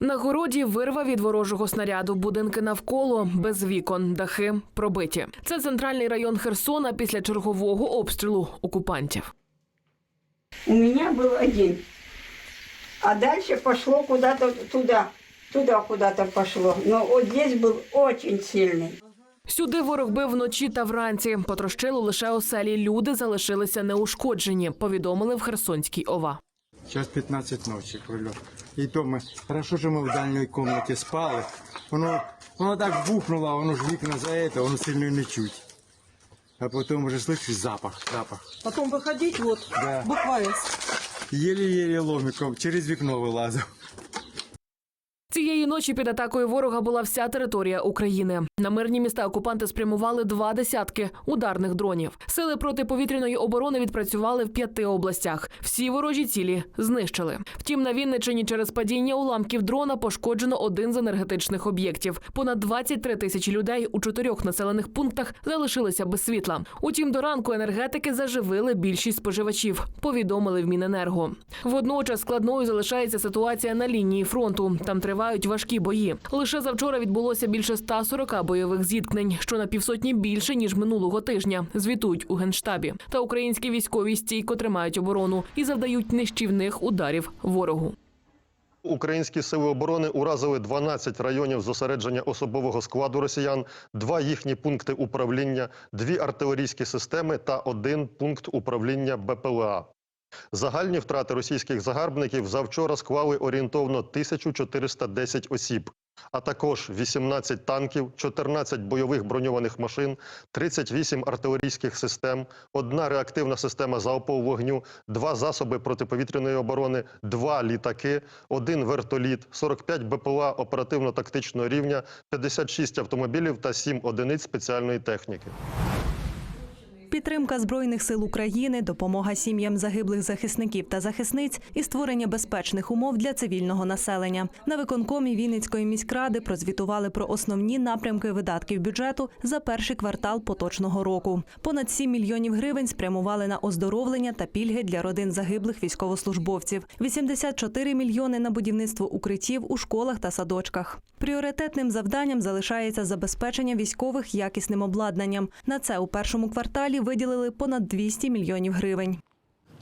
На городі вирва від ворожого снаряду. Будинки навколо без вікон, дахи пробиті. Це центральний район Херсона після чергового обстрілу окупантів. У меня был один. А дальше пошло куда-то туда. Туда куда-то пошло. Но вот здесь был очень сильный. Сюди ворог бив вночі та вранці. Потрощило лише оселі. Люди залишилися неушкоджені. Повідомили в Херсонській ОВА. Сейчас 15 ночи прилет. И то мы, хорошо, что мы в дальней комнате спали. Воно, воно так бухнуло, а воно ж вікна за это, воно сильно і не чуть. А потом уже слышишь запах, запах. Потом выходить вот Да. буквально Еле-еле ломиком через вікно вилазив. Цієї ночі під атакою ворога була вся територія України. На мирні міста окупанти спрямували два десятки ударних дронів. Сили протиповітряної оборони відпрацювали в п'яти областях. Всі ворожі цілі знищили. Втім, на Вінниччині через падіння уламків дрона пошкоджено один з енергетичних об'єктів. Понад 23 тисячі людей у чотирьох населених пунктах залишилися без світла. Утім, до ранку енергетики заживили більшість споживачів. Повідомили в Міненерго. Водночас складною залишається ситуація на лінії фронту. Там тривають важкі бої. Лише завчора відбулося більше 140 бойових зіткнень, що на півсотні більше ніж минулого тижня. Звітують у генштабі. Та українські військові стійко тримають оборону і завдають нищівних ударів ворогу. Українські сили оборони уразили 12 районів зосередження особового складу росіян, два їхні пункти управління, дві артилерійські системи та один пункт управління БПЛА. Загальні втрати російських загарбників завчора склали орієнтовно 1410 осіб, а також 18 танків, 14 бойових броньованих машин, 38 артилерійських систем, одна реактивна система залпового вогню, два засоби протиповітряної оборони, два літаки, один вертоліт, 45 БПЛА оперативно-тактичного рівня, 56 автомобілів та 7 одиниць спеціальної техніки. Підтримка збройних сил України, допомога сім'ям загиблих захисників та захисниць і створення безпечних умов для цивільного населення. На виконкомі Вінницької міськради прозвітували про основні напрямки видатків бюджету за перший квартал поточного року. Понад 7 мільйонів гривень спрямували на оздоровлення та пільги для родин загиблих військовослужбовців. 84 мільйони на будівництво укриттів у школах та садочках. Пріоритетним завданням залишається забезпечення військових якісним обладнанням. На це у першому кварталі виділили понад 200 мільйонів гривень.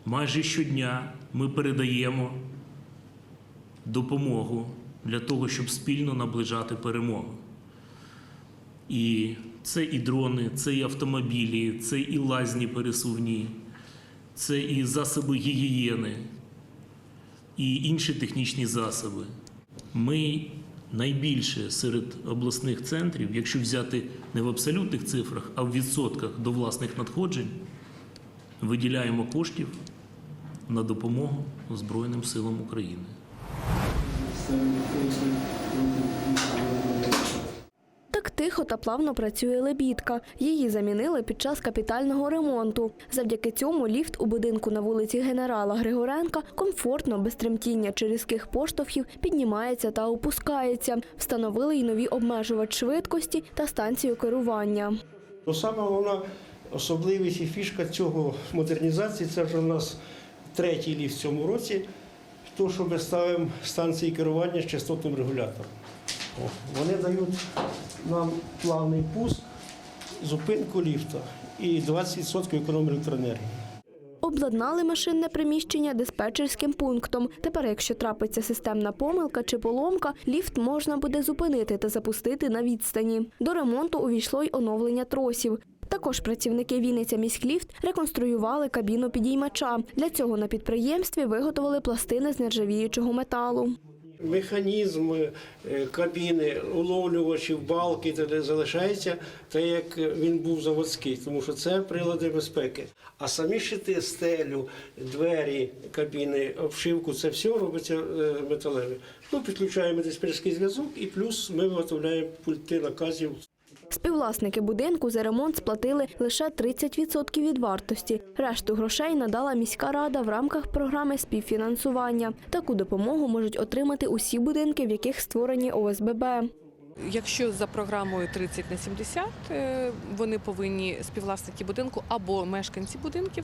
Майже щодня ми передаємо допомогу для того, щоб спільно наближати перемогу. І це і дрони, це і автомобілі, це і лазні пересувні, це і засоби гігієни, і інші технічні засоби. Ми найбільше серед обласних центрів, якщо взяти не в абсолютних цифрах, а в відсотках до власних надходжень, виділяємо коштів на допомогу Збройним силам України. Так тихо та плавно працює лебідка. Її замінили під час капітального ремонту. Завдяки цьому ліфт у будинку на вулиці генерала Григоренка комфортно, без тремтіння чи різких поштовхів піднімається та опускається. Встановили й нові обмежувач швидкості та станцію керування. Ну, саме головна особливість і фішка цього модернізації це вже у нас третій ліфт в цьому році, то, що ми ставимо станції керування з частотним регулятором. Вони дають нам плавний пуск, зупинку ліфта і 20% економії електроенергії. Обладнали машинне приміщення диспетчерським пунктом. Тепер, якщо трапиться системна помилка чи поломка, ліфт можна буде зупинити та запустити на відстані. До ремонту увійшло й оновлення тросів. Також працівники Вінниця міськліфт реконструювали кабіну підіймача. Для цього на підприємстві виготовили пластини з нержавіючого металу. Механізм е, кабіни, уловлювачів, балки та де залишається так, як він був заводський, тому що це прилади безпеки. А самі щити, стелю, двері кабіни, обшивку це все робиться е, металеве. Ну, підключаємо диспетчерський зв'язок і плюс ми виготовляємо пульти наказів. Співвласники будинку за ремонт сплатили лише 30% від вартості. Решту грошей надала міська рада в рамках програми співфінансування. Таку допомогу можуть отримати усі будинки, в яких створені ОСББ. Якщо за програмою 30 на 70, е, вони повинні співвласники будинку або мешканці будинків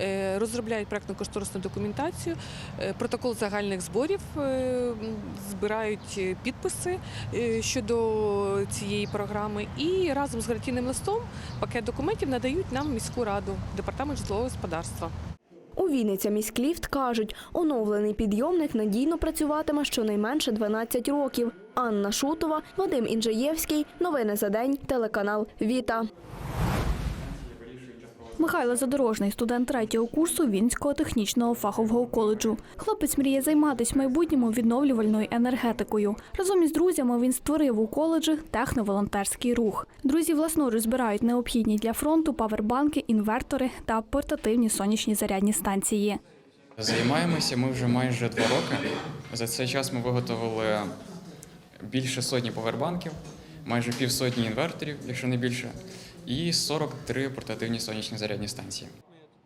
е, розробляють проектно-кошторисну документацію, е, протокол загальних зборів, збирають підписи щодо цієї програми і разом з гарантійним листом пакет документів надають нам міську раду, департамент житлового господарства. У Вінниця міськліфт кажуть, оновлений підйомник надійно працюватиме щонайменше 12 років. Анна Шутова, Вадим Інжаєвський. Новини за день. Телеканал Віта. Михайло Задорожний, студент третього курсу Вінського технічного фахового коледжу. Хлопець мріє займатися в майбутньому відновлювальною енергетикою. Разом із друзями він створив у коледжі техноволонтерський рух. Друзі власноруч збирають необхідні для фронту павербанки, інвертори та портативні сонячні зарядні станції. Займаємося ми вже майже два роки. За цей час ми виготовили більше сотні повербанків, майже півсотні інверторів, якщо не більше, і 43 портативні сонячні зарядні станції.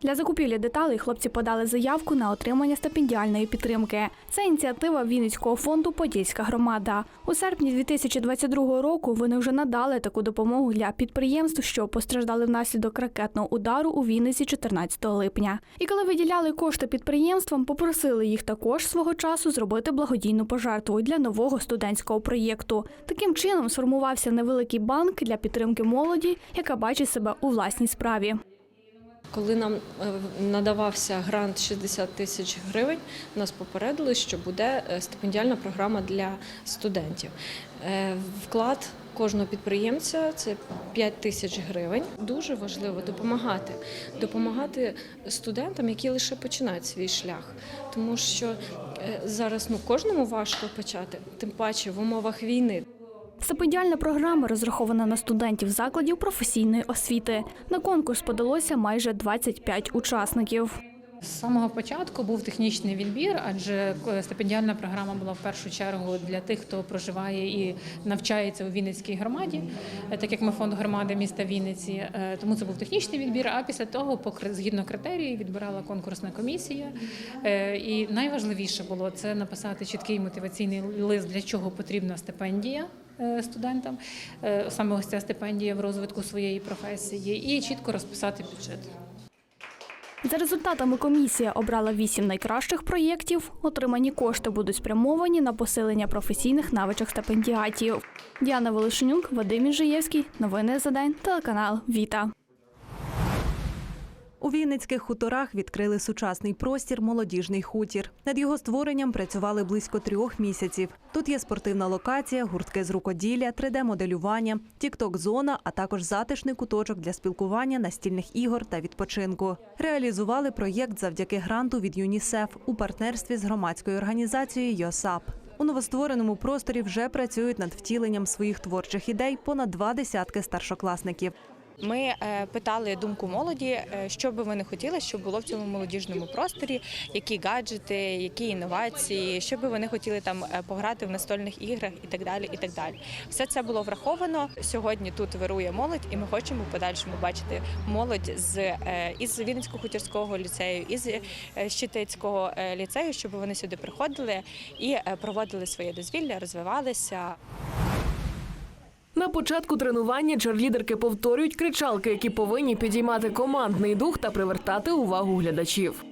Для закупівлі деталей хлопці подали заявку на отримання стипендіальної підтримки. Це ініціатива Вінницького фонду Подільська громада. У серпні 2022 року вони вже надали таку допомогу для підприємств, що постраждали внаслідок ракетного удару у Вінниці 14 липня. І коли виділяли кошти підприємствам, попросили їх також свого часу зробити благодійну пожертву для нового студентського проєкту. Таким чином сформувався невеликий банк для підтримки молоді, яка бачить себе у власній справі. Коли нам е, надавався грант 60 тисяч гривень, нас попередили, що буде е, стипендіальна програма для студентів. Е, Вклад кожного підприємця це 5 тисяч гривень. Дуже важливо допомагати, допомагати студентам, які лише починають свій шлях, тому що зараз ну кожному важко почати, тим паче в умовах війни. Стипендіальна програма розрахована на студентів закладів професійної освіти. На конкурс подалося майже 25 учасників. З самого початку був технічний відбір, адже е, стипендіальна програма була в першу чергу для тих, хто проживає і навчається у Вінницькій громаді, е, так як ми фонд громади міста Вінниці. Е, Тому це був технічний відбір. А після того, згідно критерії, відбирала конкурсна комісія. І найважливіше було це написати чіткий мотиваційний лист, для чого потрібна стипендія. Е, Студентам Е, саме ось ця стипендія в розвитку своєї професії, і чітко розписати бюджет. За результатами комісія обрала вісім найкращих проєктів. Отримані кошти будуть спрямовані на посилення професійних навичок стипендіатів. Діана Волошенюк, Вадим Іжиєвський. Новини за день. Телеканал Віта. У Вінницьких хуторах відкрили сучасний простір Молодіжний хутір. Над його створенням працювали близько трьох місяців. Тут є спортивна локація, гуртки з рукоділля, 3D-моделювання, тікток-зона, а також затишний куточок для спілкування, настільних ігор та відпочинку. Реалізували проєкт завдяки гранту від ЮНІСЕФ у партнерстві з громадською організацією ЙОСАП. У новоствореному просторі вже працюють над втіленням своїх творчих ідей понад два десятки старшокласників. Ми е, питали думку молоді, е, що би вони хотіли, щоб було в цьому молодіжному просторі, які гаджети, які інновації, що би вони хотіли там е, пограти в настольних іграх і так далі. І так далі. Все це було враховано. Сьогодні тут вирує молодь, і ми хочемо в подальшому бачити молодь з із Вінницького хутірського ліцею, із Щитицького ліцею, щоб вони сюди приходили і проводили своє дозвілля, розвивалися. На початку тренування черлідерки повторюють кричалки, які повинні підіймати командний дух та привертати увагу глядачів.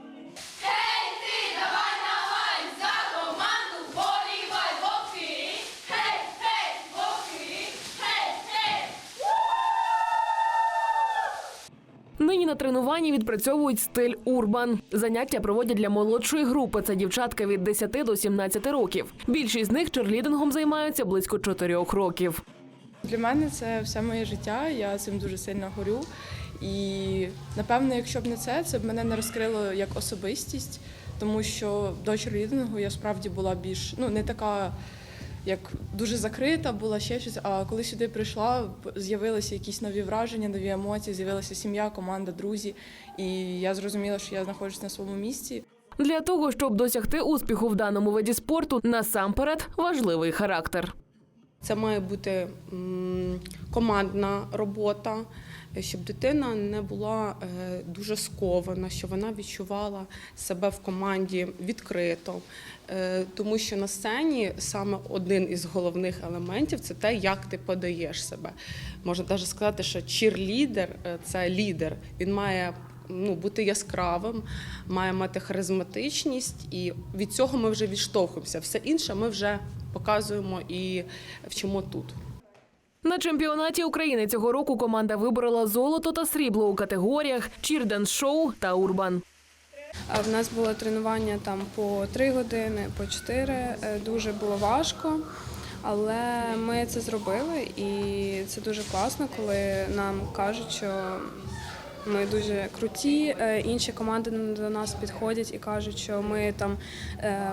Нині на тренуванні відпрацьовують стиль урбан. Заняття проводять для молодшої групи. Це дівчатка від 10 до 17 років. Більшість з них черлідингом займаються близько 4 років. Для мене це все моє життя. Я цим дуже сильно горю. І напевно, якщо б не це, це б мене не розкрило як особистість, тому що до черлідингу я справді була більш ну не така. Як дуже закрита була ще щось. А коли сюди прийшла, з'явилися якісь нові враження, нові емоції, з'явилася сім'я, команда, друзі. І я зрозуміла, що я знаходжусь на своєму місці. Для того, щоб досягти успіху в даному виді спорту, насамперед важливий характер. Це має бути командна робота, щоб дитина не була е, дуже скована, щоб вона відчувала себе в команді відкрито. Е, Тому що на сцені саме один із головних елементів це те, як ти подаєш себе. Можна навіть сказати, що чірлідер е, це лідер. Він має ну, бути яскравим, має мати харизматичність, і від цього ми вже відштовхуємося. Все інше ми вже показуємо і вчимо тут. На чемпіонаті України цього року команда виборола золото та срібло у категоріях чірден шоу та урбан. В нас було тренування там по три години, по чотири. Е, Дуже було важко, але ми це зробили, і це дуже класно, коли нам кажуть, що ми дуже круті. Е, Інші команди до нас підходять і кажуть, що ми там е,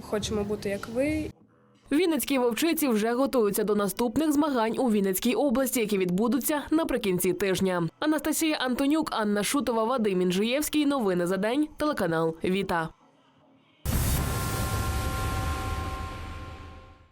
хочемо бути як ви. Вінницькі вовчиці вже готуються до наступних змагань у Вінницькій області, які відбудуться наприкінці тижня. Анастасія Антонюк, Анна Шутова, Вадим Інжиєвський. Новини за день. Телеканал Віта.